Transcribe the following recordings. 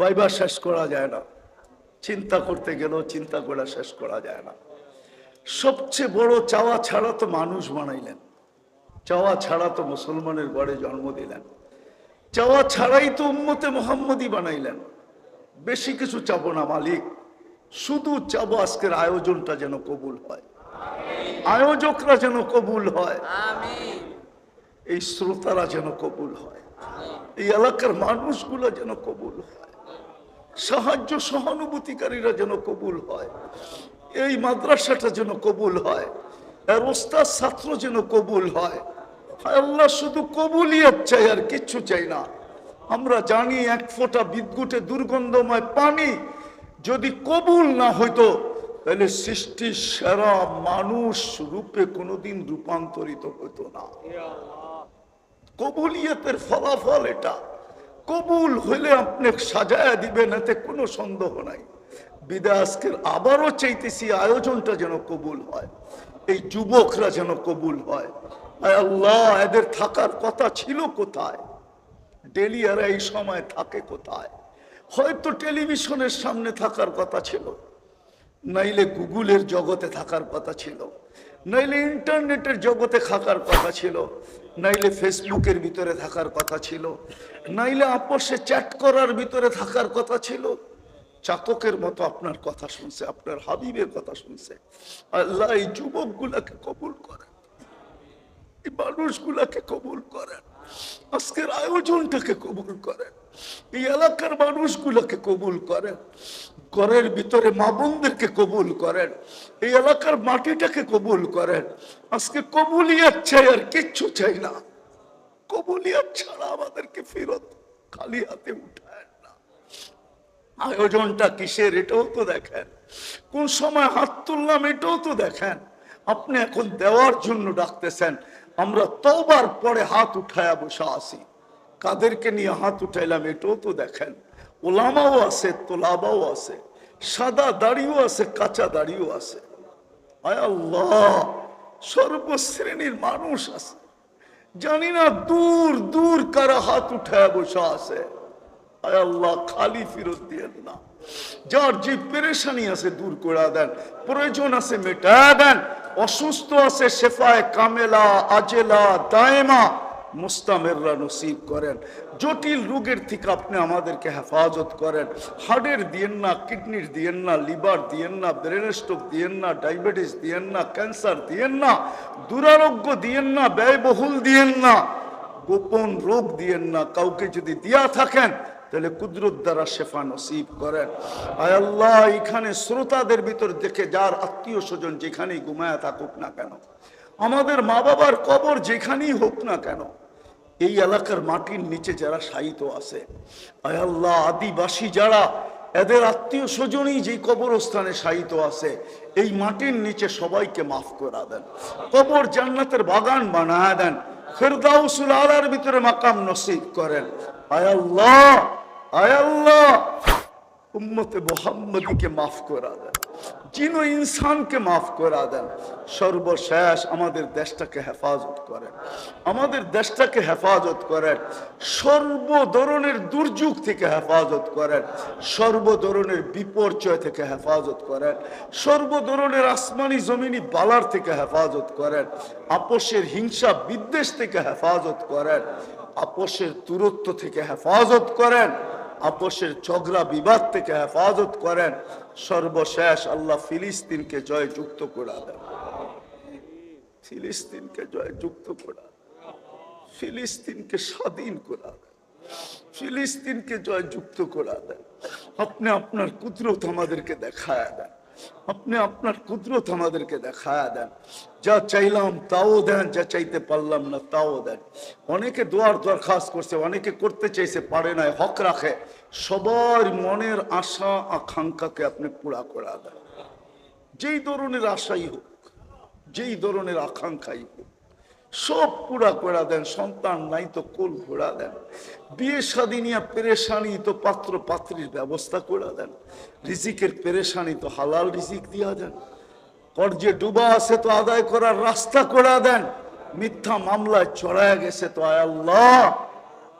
বাইবা শেষ করা যায় না। চিন্তা করতে গেলেও চিন্তা করা শেষ করা যায় না। সবচেয়ে বড় চাওয়া ছাড়া তো মানুষ বানাইলেন। চাওয়া ছাড়া তো মুসলমানের ঘরে জন্ম দিলেন। চাওয়া ছাড়াই তো উম্মতে মোহাম্মদই বানাইলেন। বেশি কিছু চাবো না মালিক। শুধু চাবো আজকের আয়োজনটা যেন কবুল হয়। আয়োজকরা যেন কবুল হয়। এই শ্রোতারা যেন কবুল হয়। এই এলাকার মানুষগুলো যেন কবুল হয়। সাহায্য সহানুভূতিকারীরা যেন কবুল হয়। এই মাদ্রাসাটা যেন কবুল হয়। আর ওস্তাদ ছাত্র যেন কবুল হয়। আল্লাহ শুধু কবুলিয়ত চাই আর কিচ্ছু চাই না। আমরা জানি এক ফোঁটা বিদ্যুটে দুর্গন্ধময় পানি যদি কবুল না হইতো তাহলে সৃষ্টির সেরা মানুষ রূপে কোনোদিন রূপান্তরিত হতো না। কবুলিয়তের ফলাফল এটা। কবুল হইলে আপনি সাজায়া দিবেন, এতে কোনো সন্দেহ নাই। বিদায় আজকের আবারও চাইতেছি আয়োজনটা যেন কবুল হয়, এই যুবকরা যেন কবুল হয়। আল্লাহ, এদের থাকার কথা ছিল কোথায়? ডেলি এরা এই সময় থাকে কোথায়? হয়তো টেলিভিশনের সামনে থাকার কথা ছিল, নাইলে গুগলের জগতে থাকার কথা ছিল। নাইলে ইন্টারনেটের জগতে থাকার কথা ছিল, নাইলে ফেসবুকের ভিতরে থাকার কথা ছিল, নাইলে আপসে চ্যাট করার ভিতরে থাকার কথা ছিল। চাতকের মতো আপনার কথা শুনছে, আপনার হাবিবের কথা শুনছে। আল্লাহ এই যুবকগুলাকে কবুল করেন, এই মানুষগুলাকে কবুল করেন, আজকের আয়োজনটাকে কবুল করেন। এই এলাকার মানুষগুলোকে কবুল করেন, ঘরের ভিতরে মা বোনদেরকে কবুল করেন, এই এলাকার মাটিটাকে কবুল করেন। আজকে কবুলিয়াত চাই আর কিচ্ছু চাই না। কবুলিয়াত ছাড়া আমাদেরকে ফেরত খালি হাতে উঠায় না। আয়োজনটা কিসের এটাও তো দেখেন। কোন সময় হাত তুললাম এটাও তো দেখেন। আপনি এখন দেওয়ার জন্য ডাকতেছেন, আমরা তবার পরে হাত উঠায় বসে আসি কাদেরকে নিয়ে হাত উঠাইলাম, এটাও তো দেখেন। ওলামাও আছে, তোলাবাও আছে, সাদা দাড়িও আছে, কাঁচা দাড়িও আছে। আয় সর্বশ্রেণীর মানুষ আছে। জানি না দূর দূর কারা হাত উঠায় বসে আছে। আয় খালি ফিরত দিয়েন না। যার যে পেরেশানি আছে দূর করে দেন, প্রয়োজন আছে মেটা দেন। অসুস্থ আছে, শেফায় কামেলা, আজেলা, দায়মা মুস্তামেররা নসিব করেন। জটিল রোগের থেকে আপনি আমাদেরকে হেফাজত করেন। হার্টের দিয়েন না, কিডনির দিয়েন না, লিভার দিয়েন না, ব্রেন স্ট্রোক দিয়েন না, ডায়াবেটিস দিয়েন না, ক্যান্সার দিয়েন না, দুরারোগ্য দিয়েন না, ব্যয়বহুল দিয়েন না, গোপন রোগ দিয়েন না, কাউকে যদি দিয়া থাকেন, তাহলে কুদরত দ্বারা শেফা নসিব করেন। আয় আল্লাহ, এখানে শ্রোতাদের ভিতর দেখে, যার আত্মীয় স্বজন যেখানেই ঘুমায়া থাকুক না কেন, আমাদের মা বাবার কবর যেখানেই হোক না কেন এই এলাকার মাটির নিচে যারা শায়িত আছে, আয় আল্লাহ, আদিবাসী যারা, এদের আত্মীয় স্বজনই যেই কবরস্থানে শায়িত আছে, এই মাটির নিচে সবাইকে মাফ করে দেন। কবর জান্নাতের বাগান বানায় দেন। ফেরদাউসুল আলার ভিতরে মাকাম নসিব করেন। আয় আল্লাহ, আয় উম্মতে মোহাম্মদীকে মাফ করা দেন। ইনসানকে মাফ দেন, সর্বশেষ আমাদের দেশটাকে হেফাজত করেন। আমাদের দেশটাকে হেফাজত করেন সর্ব ধরনের দুর্যোগ থেকে হেফাজত করেন সর্ব ধরনের বিপর্যয় থেকে হেফাজত করেন সর্ব ধরনের আসমানি জমিনি বালার থেকে হেফাজত করেন, আপোষের হিংসা বিদ্বেষ থেকে হেফাজত করেন, আপোষের দূরত্ব থেকে হেফাজত করেন। আপোষের ঝগড়া বিবাদ থেকে হেফাজত করেন, সর্বশেষ আল্লাহ ফিলিস্তিনকে জয় যুক্ত করা দেন। ফিলিস্তিনকে জয় যুক্ত করা ফিলিস্তিনকে স্বাধীন করা দেন। ফিলিস্তিনকে জয় যুক্ত করা দেন। আপনি আপনার কুদরত আমাদেরকে দেখায় দেন। আপনি আপনার কুদরত আমাদেরকে দেখায় দেন। যা চাইলাম তাও দেন, যা চাইতে পারলাম না তাও দেন। অনেকে দোয়ার দরখাস্ত করছে, অনেকে করতে চাইছে, পারে নাই, হক রাখে। সবার মনের আশা, আকাঙ্ক্ষাকে আপনি পুরা করা দেন। যেই ধরনের আশাই হোক, যেই ধরনের আকাঙ্ক্ষাই হোক সব পুরা করে দেন, সন্তান নাই তো কুল ঘোরা দেন। বিয়ে শাদী নিয়ে পেরেশানি তো পাত্র পাত্রীর ব্যবস্থা করে দেন। রিজিকের পেরেশানি তো হালাল রিজিক দিয়া দেন। কর্জে ডুবা আছে তো আদায় করার রাস্তা করে দেন। মিথ্যা মামলায় চড়ায় গেছে তো আয় আল্লাহ,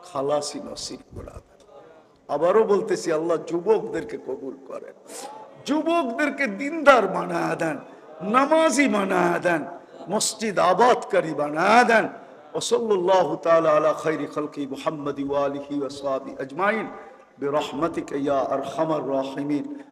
খালাসি নসিব করে দেন। আবারও বলতেছি, আল্লাহ যুবকদেরকে কবুল করেন। যুবকদেরকে দিনদার বানায় দেন, নামাজি বানায় দেন। مسجد آباد کری بنا دیں وصلی اللہ تعالی علی خیر خلقی محمد وآله آلہ أجمعين. برحمتك يا أرحم الراحمين.